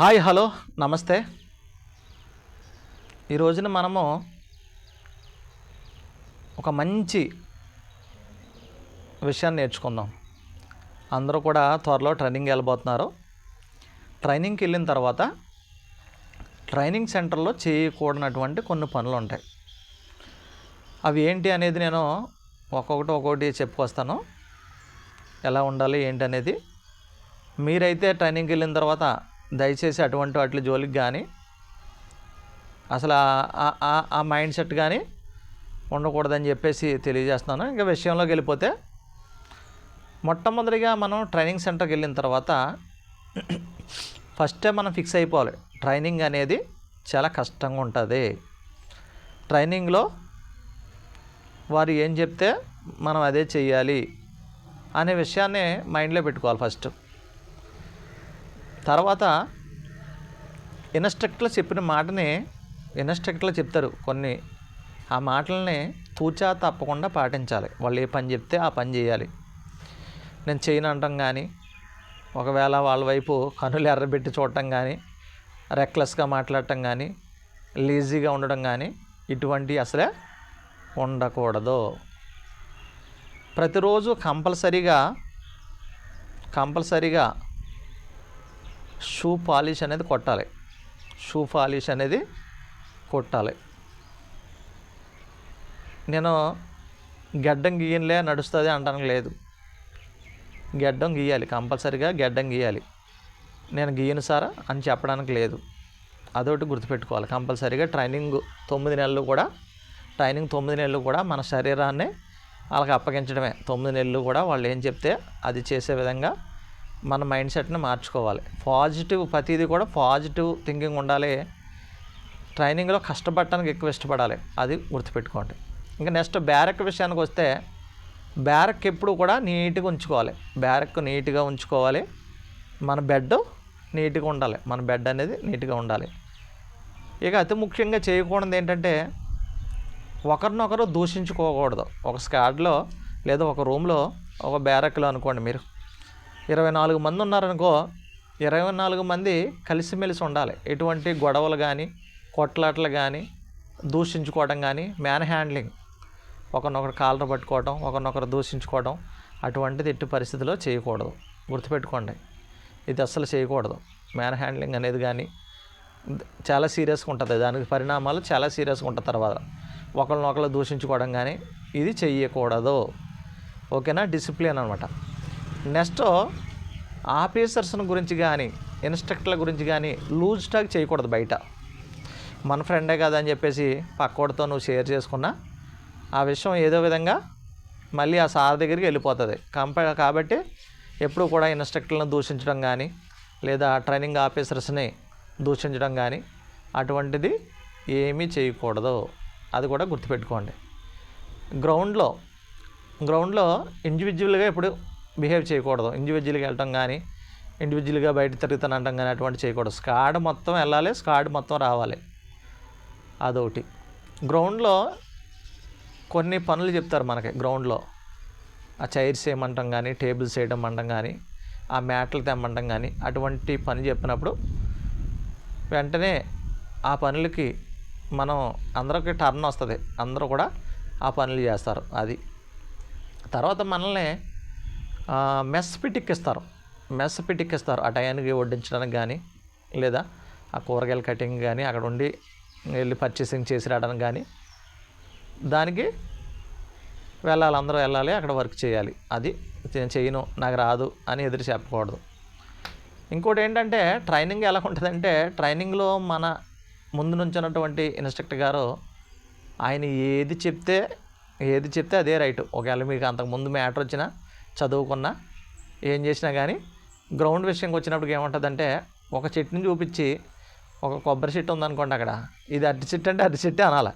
Hi hello నమస్తే. ఈ రోజున మనము ఒక మంచి విషయాన్ని నేర్చుకుందాం. అందరూ కూడా త్వరలో ట్రైనింగ్ వెళ్ళబోతున్నారు. ట్రైనింగ్కి వెళ్ళిన తర్వాత ట్రైనింగ్ సెంటర్లో చేయకూడనటువంటి కొన్ని పనులు ఉంటాయి. అవి ఏంటి అనేది నేను ఒక్కొక్కటి ఒక్కొక్కటి చెప్పుకొస్తాను. ఎలా ఉండాలి ఏంటి అనేది. మీరైతే ట్రైనింగ్కి వెళ్ళిన తర్వాత దయచేసి అటువంటి వాటి జోలికి కానీ అసలు ఆ- ఆ- మైండ్ సెట్ కానీ ఉండకూడదని చెప్పేసి తెలియజేస్తున్నాను. ఇంకా విషయంలోకి వెళ్ళిపోతే మొట్టమొదటిగా మనం ట్రైనింగ్ సెంటర్కి వెళ్ళిన తర్వాత ఫస్టే మనం ఫిక్స్ అయిపోవాలి. ట్రైనింగ్ అనేది చాలా కష్టంగా ఉంటుంది. ట్రైనింగ్లో వారు ఏం చెప్తే మనం అదే చెయ్యాలి అనే విషయాన్ని మైండ్లో పెట్టుకోవాలి ఫస్ట్. తర్వాత ఇన్స్ట్రక్టర్లు చెప్పిన మాటని ఇన్స్ట్రక్టర్లు చెప్తారు కొన్ని. ఆ మాటలనే తూచా తప్పకుండా పాటించాలి. వాళ్ళు ఏ పని చెప్తే ఆ పని చేయాలి. నేను చేయను అంటాం కానీ ఒకవేళ వాళ్ళ వైపు కనులు ఎర్రబెట్టి చూడటం కానీ రెక్లెస్గా మాట్లాడటం కానీ లేజీగా ఉండడం కానీ ఇటువంటి అసలే ఉండకూడదు. ప్రతిరోజు కంపల్సరీగా కంపల్సరీగా షూ పాలిష్ అనేది కొట్టాలి. షూ పాలిష్ అనేది కొట్టాలి. నేను గడ్డం గీయనులే నడుస్తుంది అంటానికి లేదు. గడ్డం గీయాలి కంపల్సరిగా గడ్డం గీయాలి. నేను గీయను సారా అని చెప్పడానికి లేదు. అదొకటి గుర్తుపెట్టుకోవాలి. కంపల్సరీగా ట్రైనింగ్ తొమ్మిది నెలలు కూడా ట్రైనింగ్ తొమ్మిది నెలలు కూడా మన శరీరాన్ని వాళ్ళకి అప్పగించడమే. తొమ్మిది నెలలు కూడా వాళ్ళు ఏం చెప్తే అది చేసే విధంగా మన మైండ్ సెట్ని మార్చుకోవాలి. పాజిటివ్ ప్రతిదీ కూడా పాజిటివ్ థింకింగ్ ఉండాలి. ట్రైనింగ్లో కష్టపడటానికి ఎక్కువ ఇష్టపడాలి. అది గుర్తుపెట్టుకోండి. ఇంకా నెక్స్ట్ బ్యారక్ విషయానికి వస్తే బ్యారక్ ఎప్పుడు కూడా నీట్గా ఉంచుకోవాలి. బ్యారక్ నీట్గా ఉంచుకోవాలి. మన బెడ్ నీట్గా ఉండాలి. మన బెడ్ అనేది నీట్గా ఉండాలి. ఇక అతి ముఖ్యంగా చేయకూడదు ఏంటంటే ఒకరినొకరు దూషించుకోకూడదు. ఒక స్కాడ్లో లేదా ఒక రూమ్లో ఒక బ్యారక్లో అనుకోండి మీరు. ఇరవై నాలుగు మంది ఉన్నారనుకో ఇరవై నాలుగు మంది కలిసిమెలిసి ఉండాలి. ఎటువంటి గొడవలు కానీ కొట్లాటలు కానీ దూషించుకోవడం కానీ మ్యాన్ హ్యాండ్లింగ్. ఒకరినొకరు కాలర పట్టుకోవడం ఒకరినొకరు దూషించుకోవడం అటువంటిది ఎట్టి పరిస్థితిలో చేయకూడదు. గుర్తుపెట్టుకోండి. ఇది అస్సలు చేయకూడదు. మ్యాన్ హ్యాండ్లింగ్ అనేది కానీ చాలా సీరియస్గా ఉంటుంది. దానికి పరిణామాలు చాలా సీరియస్గా ఉంటుంది తర్వాత. ఒకరినొకరు దూషించుకోవడం కానీ ఇది చెయ్యకూడదు. ఓకేనా? డిసిప్లిన్ అనమాట నెక్స్ట్ ఆఫీసర్స్ని గురించి కానీ ఇన్స్ట్రక్టర్ల గురించి కానీ లూజ్ టాక్ చేయకూడదు బయట. మన ఫ్రెండే కదా అని చెప్పేసి పక్కోడితో నువ్వు షేర్ చేసుకున్నా ఆ విషయం ఏదో విధంగా మళ్ళీ ఆ సార్ దగ్గరికి వెళ్ళిపోతుంది. కంప కాబట్టి ఎప్పుడు కూడా ఇన్స్ట్రక్టర్లను దూషించడం కానీ లేదా ట్రైనింగ్ ఆఫీసర్స్ని దూషించడం కానీ అటువంటిది ఏమీ చేయకూడదు. అది కూడా గుర్తుపెట్టుకోండి. గ్రౌండ్లో గ్రౌండ్లో ఇండివిజువల్గా ఇప్పుడు బిహేవ్ చేయకూడదు. ఇండివిజువల్గా వెళ్ళటం కానీ ఇండివిజువల్గా బయట తిరుగుతానంటాం కానీ అటువంటి చేయకూడదు. స్కాడ్ మొత్తం వెళ్ళాలి స్కాడ్ మొత్తం రావాలి. అదొకటి. గ్రౌండ్లో కొన్ని పనులు చెప్తారు మనకి గ్రౌండ్లో. ఆ చైర్స్ వేయమంటాం కానీ టేబుల్స్ వేయడం అంటాం కానీ ఆ మ్యాట్లు తెమ్మంటాం కానీ అటువంటి పని చెప్పినప్పుడు వెంటనే ఆ పనులకి మనం అందరికి టర్న్ వస్తుంది. అందరూ కూడా ఆ పనులు చేస్తారు. అది. తర్వాత మనల్ని మెస్ పిటిక్కిస్తారు మెస్ పిటిక్కిస్తారు ఆ టయానికి వడ్డించడానికి కానీ లేదా ఆ కూరగాయల కటింగ్ కానీ అక్కడ ఉండి వెళ్ళి పర్చేసింగ్ చేసి రావడానికి కానీ దానికి వెళ్ళాలి. అందరూ వెళ్ళాలి అక్కడ వర్క్ చేయాలి. అది నేను చేయను నాకు రాదు అని ఎదురు చెప్పకూడదు. ఇంకోటి ఏంటంటే ట్రైనింగ్ ఎలా ఉంటుందంటే ట్రైనింగ్లో మన ముందు నుంచున్నటువంటి ఇన్స్ట్రక్టర్ గారు ఆయన ఏది చెప్తే ఏది చెప్తే అదే రైట్ ఒకవేళ మీకు అంతకుముందు మ్యాటర్ వచ్చినా చదువుకున్నా ఏం చేసినా కానీ గ్రౌండ్ విషయంకి వచ్చినప్పుడు ఏముంటుందంటే ఒక చెట్టుని చూపించి ఒక కొబ్బరి చెట్టు ఉందనుకోండి అక్కడ ఇది అరటి చెట్టు అంటే అరటి చెట్టే అనాలి.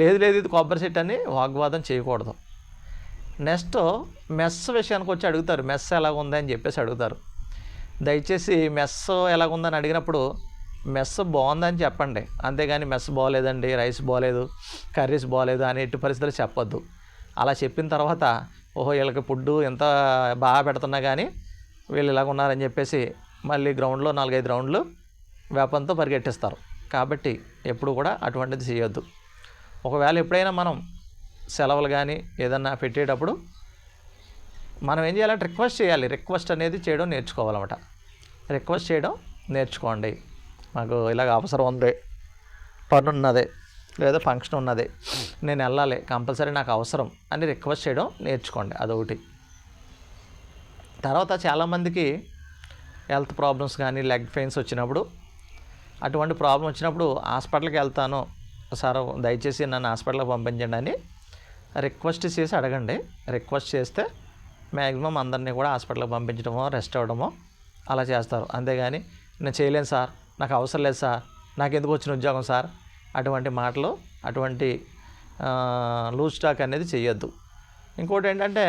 లేదు లేదు ఇది కొబ్బరి చెట్టు అని వాగ్వాదం చేయకూడదు. నెక్స్ట్ మెస్ విషయానికి వచ్చి అడుగుతారు మెస్ ఎలాగ ఉందని చెప్పేసి అడుగుతారు. దయచేసి మెస్ ఎలాగుందని అడిగినప్పుడు మెస్ బాగుందని చెప్పండి. అంతేగాని మెస్ బాగోలేదండి రైస్ బాగోలేదు కర్రీస్ బాగోలేదు అని ఎట్టి పరిస్థితులు చెప్పొద్దు. అలా చెప్పిన తర్వాత ఓహో వీళ్ళకి ఫుడ్ ఎంత బాగా పెడుతున్నా కానీ వీళ్ళు ఇలాగ ఉన్నారని చెప్పేసి మళ్ళీ గ్రౌండ్లో నాలుగైదు రౌండ్లు వేపంతో పరిగెట్టిస్తారు. కాబట్టి ఎప్పుడు కూడా అటువంటిది చేయొద్దు. ఒకవేళ ఎప్పుడైనా మనం సెలవులు కానీ ఏదన్నా పెట్టేటప్పుడు మనం ఏం చేయాలంటే రిక్వెస్ట్ చేయాలి. రిక్వెస్ట్ అనేది చేయడం నేర్చుకోవాలన్నమాట. రిక్వెస్ట్ చేయడం నేర్చుకోండి. మాకు ఇలాగ అవసరం ఉంది. పనున్నది. లేదా ఫంక్షన్ ఉన్నది. నేను వెళ్ళాలి కంపల్సరీ నాకు అవసరం అని రిక్వెస్ట్ చేయడం నేర్చుకోండి అదొకటి. తర్వాత చాలామందికి హెల్త్ ప్రాబ్లమ్స్ కానీ లెగ్ పెయిన్స్ వచ్చినప్పుడు అటువంటి ప్రాబ్లం వచ్చినప్పుడు హాస్పిటల్కి వెళ్తాను. సార్ దయచేసి నన్ను హాస్పిటల్కి పంపించండి అని రిక్వెస్ట్ చేసి అడగండి. రిక్వెస్ట్ చేస్తే మ్యాక్సిమం అందరినీ కూడా హాస్పిటల్కి పంపించడమో రెస్ట్ అవ్వడమో అలా చేస్తారు. అంతేగాని నేను చేయలేను సార్ నాకు అవసరం లేదు సార్ నాకు ఎందుకు వచ్చిన ఉద్యోగం సార్? అటువంటి మాటలు అటువంటి లూజ్ స్టాక్ అనేది చేయొద్దు. ఇంకోటి ఏంటంటే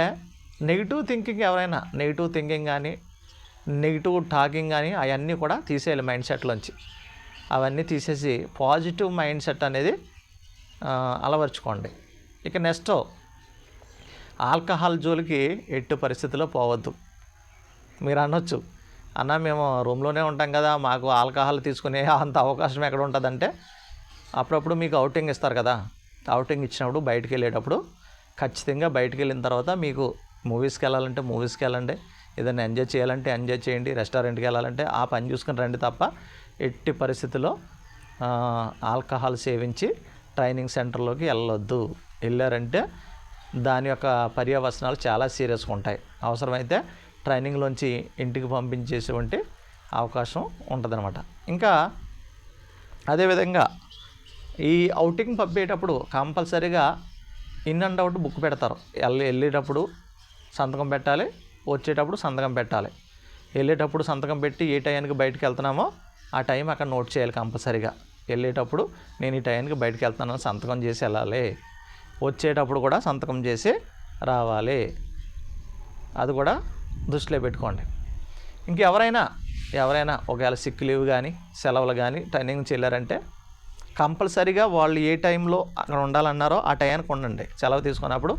నెగిటివ్ థింకింగ్ ఎవరైనా నెగిటివ్ థింకింగ్ కానీ నెగిటివ్ టాకింగ్ కానీ అవన్నీ కూడా తీసేయాలి మైండ్ సెట్లోంచి అవన్నీ తీసేసి పాజిటివ్ మైండ్ సెట్ అనేది అలవర్చుకోండి. ఇక నెక్స్ట్ ఆల్కహాల్ జోలికి ఎట్టి పరిస్థితిలో పోవద్దు. మీరు అనొచ్చు అన్న మేము రూమ్లోనే ఉంటాం కదా మాకు ఆల్కహాల్ తీసుకునే అంత అవకాశం ఎక్కడ ఉంటుందంటే అప్పుడప్పుడు మీకు అవుటింగ్ ఇస్తారు కదా. అవుటింగ్ ఇచ్చినప్పుడు బయటికి వెళ్ళేటప్పుడు ఖచ్చితంగా బయటికి వెళ్ళిన తర్వాత మీకు మూవీస్కి వెళ్ళాలంటే మూవీస్కి వెళ్ళండి. ఏదైనా ఎంజాయ్ చేయాలంటే ఎంజాయ్ చేయండి. రెస్టారెంట్కి వెళ్ళాలంటే ఆ పని చూసుకుని రండి తప్ప ఎట్టి పరిస్థితుల్లో ఆల్కహాల్ సేవించి ట్రైనింగ్ సెంటర్లోకి వెళ్ళొద్దు. వెళ్ళారంటే దాని యొక్క పర్యవసనాలు చాలా సీరియస్గా ఉంటాయి. అవసరమైతే ట్రైనింగ్లోంచి ఇంటికి పంపించేటువంటి అవకాశం ఉంటుందన్నమాట. ఇంకా అదేవిధంగా ఈ అవుటింగ్ పంపేటప్పుడు కంపల్సరీగా ఇన్ అండ్ అవుట్ బుక్ పెడతారు. వెళ్ళి వెళ్ళేటప్పుడు సంతకం పెట్టాలి వచ్చేటప్పుడు సంతకం పెట్టాలి. వెళ్ళేటప్పుడు సంతకం పెట్టి ఏ టైంకి బయటకు వెళ్తున్నామో ఆ టైం అక్కడ నోట్ చేయాలి కంపల్సరీగా. వెళ్ళేటప్పుడు నేను ఈ టైంకి బయటకు వెళ్తున్నాను సంతకం చేసి వెళ్ళాలి. వచ్చేటప్పుడు కూడా సంతకం చేసి రావాలి. అది కూడా దృష్టిలో పెట్టుకోండి. ఇంకెవరైనా ఎవరైనా ఒకవేళ సిక్ లీవ్ కానీ సెలవులు కానీ ట్రైనింగ్ చెల్లారంటే కంపల్సరీగా వాళ్ళు ఏ టైంలో అక్కడ ఉండాలన్నారో ఆ టయానికి ఉండండి. సెలవు తీసుకున్నప్పుడు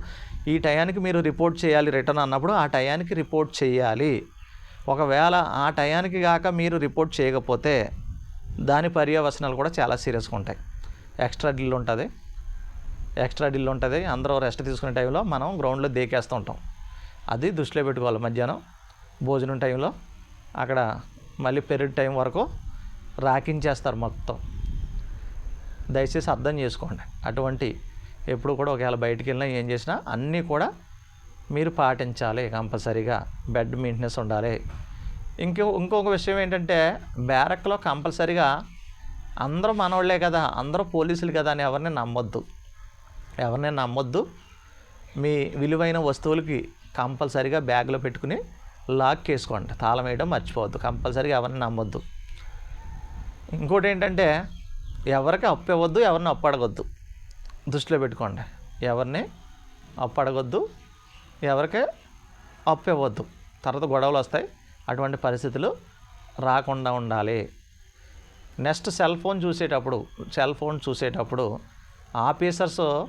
ఈ టయానికి మీరు రిపోర్ట్ చేయాలి రిటర్న్ అన్నప్పుడు ఆ టయానికి రిపోర్ట్ చేయాలి. ఒకవేళ ఆ టయానికి కాక మీరు రిపోర్ట్ చేయకపోతే దాని పర్యవసనాలు కూడా చాలా సీరియస్గా ఉంటాయి. ఎక్స్ట్రా డిల్ ఉంటుంది. ఎక్స్ట్రా డిల్ ఉంటుంది. అందరూ రెస్ట్ తీసుకునే టైంలో మనం గ్రౌండ్లో దేకేస్తూ ఉంటాం. అది దృష్టిలో పెట్టుకోవాలి మధ్యాహ్నం భోజనం టైంలో. అక్కడ మళ్ళీ పెరిడ్ టైం వరకు రాకించేస్తారు మొత్తం. దయచేసి అర్థం చేసుకోండి. అటువంటి ఎప్పుడు కూడా ఒకవేళ బయటికి వెళ్ళినా ఏం చేసినా అన్నీ కూడా మీరు పాటించాలి కంపల్సరీగా. బెడ్ మెయింటెనెన్స్ ఉండాలి. ఇంకో ఇంకొక విషయం ఏంటంటే బ్యారక్లో కంపల్సరీగా అందరూ మనవాళ్ళే కదా అందరూ పోలీసులు కదా అని ఎవరిని నమ్మొద్దు. ఎవరిని నమ్మొద్దు. మీ విలువైన వస్తువులకి కంపల్సరీగా బ్యాగ్లో పెట్టుకుని లాక్ చేసుకోండి. తాళం వేయడం మర్చిపోవద్దు. కంపల్సరీగా ఎవరిని నమ్మొద్దు. ఇంకోటి ఏంటంటే ఎవరికి అప్పు ఇవ్వద్దు ఎవరిని అప్పు అడగొద్దు దృష్టిలో పెట్టుకోండి. ఎవరిని అప్పు అడగొద్దు ఎవరికి అప్పు ఇవ్వద్దు తర్వాత గొడవలు వస్తాయి. అటువంటి పరిస్థితులు రాకుండా ఉండాలి. నెక్స్ట్ సెల్ ఫోన్ చూసేటప్పుడు సెల్ ఫోన్ చూసేటప్పుడు ఆఫీసర్స్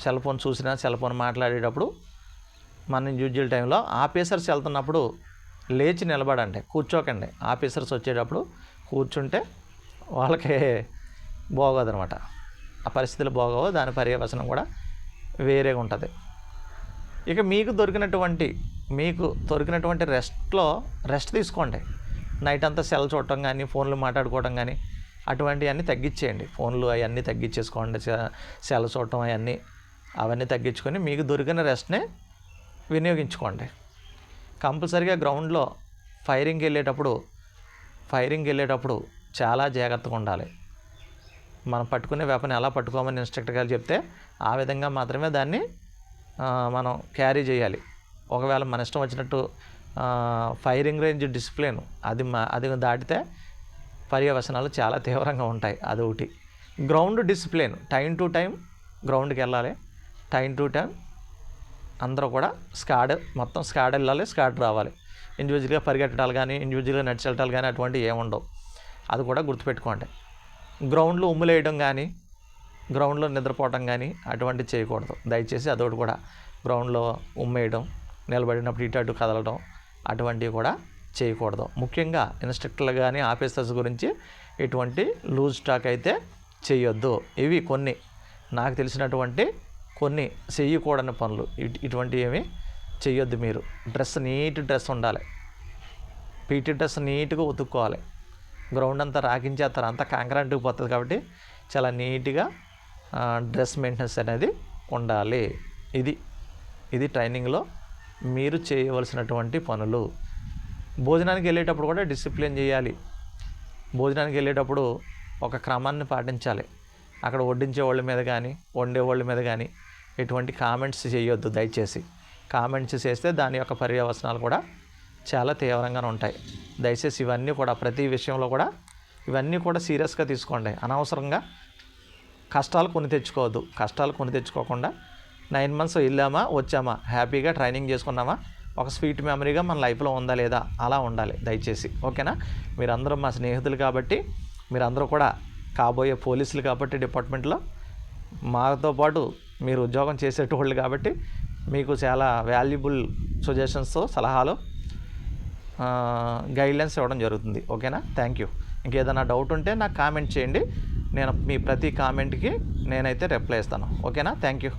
సెల్ ఫోన్ చూసినా సెల్ ఫోన్ మాట్లాడేటప్పుడు మన యూజువల్ టైంలో ఆఫీసర్స్ వెళ్తున్నప్పుడు లేచి నిలబడండి కూర్చోకండి. ఆఫీసర్స్ వచ్చేటప్పుడు కూర్చుంటే వాళ్ళకి బాగోదనమాట. ఆ పరిస్థితులు బాగోవు దాని పర్యవసనం కూడా వేరేగా ఉంటుంది. ఇక మీకు దొరికినటువంటి మీకు దొరికినటువంటి రెస్ట్లో రెస్ట్ తీసుకోండి. నైట్ అంతా సెల్ చూడటం కానీ ఫోన్లు మాట్లాడుకోవడం కానీ అటువంటివన్నీ తగ్గించేయండి ఫోన్లు అవన్నీ తగ్గించేసుకోండి సె- సెల్ చూడటం అవన్నీ అవన్నీ తగ్గించుకొని మీకు దొరికిన రెస్ట్నే వినియోగించుకోండి. కంపల్సరిగా గ్రౌండ్లో ఫైరింగ్కి వెళ్ళేటప్పుడు ఫైరింగ్కి వెళ్ళేటప్పుడు చాలా జాగ్రత్తగా ఉండాలి. మనం పట్టుకునే వెపన్ ఎలా పట్టుకోమని ఇన్స్ట్రక్టర్ గారు చెప్తే ఆ విధంగా మాత్రమే దాన్ని మనం క్యారీ చేయాలి. ఒకవేళ మన ఇష్టం వచ్చినట్టు ఫైరింగ్ రేంజ్ డిసిప్లిన్ అది మా అది దాటితే పర్యవసనాలు చాలా తీవ్రంగా ఉంటాయి. అది ఒకటి. Ground discipline time to time గ్రౌండ్కి వెళ్ళాలి. టైం టు టైం అందరూ కూడా స్కాడ్ మొత్తం స్కాడ్ వెళ్ళాలి స్కాడ్ రావాలి. ఇండివిజువల్గా పరిగెట్టడాలు కానీ ఇండివిజువల్గా నడిచెళ్ళటాలు కానీ అటువంటివి ఏముండవు. అది కూడా గుర్తుపెట్టుకోండి. గ్రౌండ్లో ఉమ్ములేయడం కానీ గ్రౌండ్లో నిద్రపోవడం కానీ అటువంటివి చేయకూడదు. దయచేసి అదొకటి కూడా గ్రౌండ్లో ఉమ్మేయడం నిలబడినప్పుడు ఇటు అటు కదలడం అటువంటివి కూడా చేయకూడదు. ముఖ్యంగా ఇన్స్ట్రక్టర్లు కానీ ఆఫీసర్స్ గురించి ఎటువంటి లూజ్ స్టాక్ అయితే చేయొద్దు. ఇవి కొన్ని నాకు తెలిసినటువంటి కొన్ని చేయకూడని పనులు. ఇటు- ఇటువంటివి ఏమి చేయొద్దు మీరు. డ్రెస్ నీట్ డ్రెస్ ఉండాలి. పీటీ డ్రెస్ నీట్గా ఉతుక్కోవాలి. గ్రౌండ్ అంతా రాకించేస్తారు అంతా కాంక్రీట్కి పోతుంది కాబట్టి చాలా నీట్గా డ్రెస్ మెయింటెనెన్స్ అనేది ఉండాలి. ఇది ఇది ట్రైనింగ్లో మీరు చేయవలసినటువంటి పనులు. భోజనానికి వెళ్ళేటప్పుడు కూడా డిసిప్లిన్ చేయాలి. భోజనానికి వెళ్ళేటప్పుడు ఒక క్రమాన్ని పాటించాలి. అక్కడ వడ్డించే వాళ్ళ మీద కానీ వండే వాళ్ళ మీద కానీ ఎటువంటి కామెంట్స్ చేయొద్దు దయచేసి. కామెంట్స్ చేస్తే దాని యొక్క పర్యవసనాలు కూడా చాలా తీవ్రంగానే ఉంటాయి. దయచేసి ఇవన్నీ కూడా ప్రతి విషయంలో కూడా ఇవన్నీ కూడా సీరియస్గా తీసుకోండి. అనవసరంగా కష్టాలు కొని తెచ్చుకోవద్దు. కష్టాలు కొని తెచ్చుకోకుండా నైన్ మంత్స్ వెళ్ళామా వచ్చామా హ్యాపీగా ట్రైనింగ్ చేసుకున్నామా ఒక స్వీట్ మెమరీగా మన లైఫ్లో ఉందా లేదా అలా ఉండాలి దయచేసి. ఓకేనా? మీరందరూ మా స్నేహితులు కాబట్టి మీరందరూ కూడా కాబోయే పోలీసులు కాబట్టి డిపార్ట్మెంట్లో మాతో పాటు మీరు ఉద్యోగం చేసేటోళ్ళు కాబట్టి మీకు చాలా వాల్యుబుల్ సజెషన్స్తో సలహాలు గైడ్లైన్స్ ఇవ్వడం జరుగుతుంది. ఓకేనా? థ్యాంక్ యూ ఇంకేదైనా డౌట్ ఉంటే నాకు కామెంట్ చేయండి. నేను మీ ప్రతి కామెంట్కి నేనైతే రిప్లై ఇస్తాను. ఓకేనా? Thank you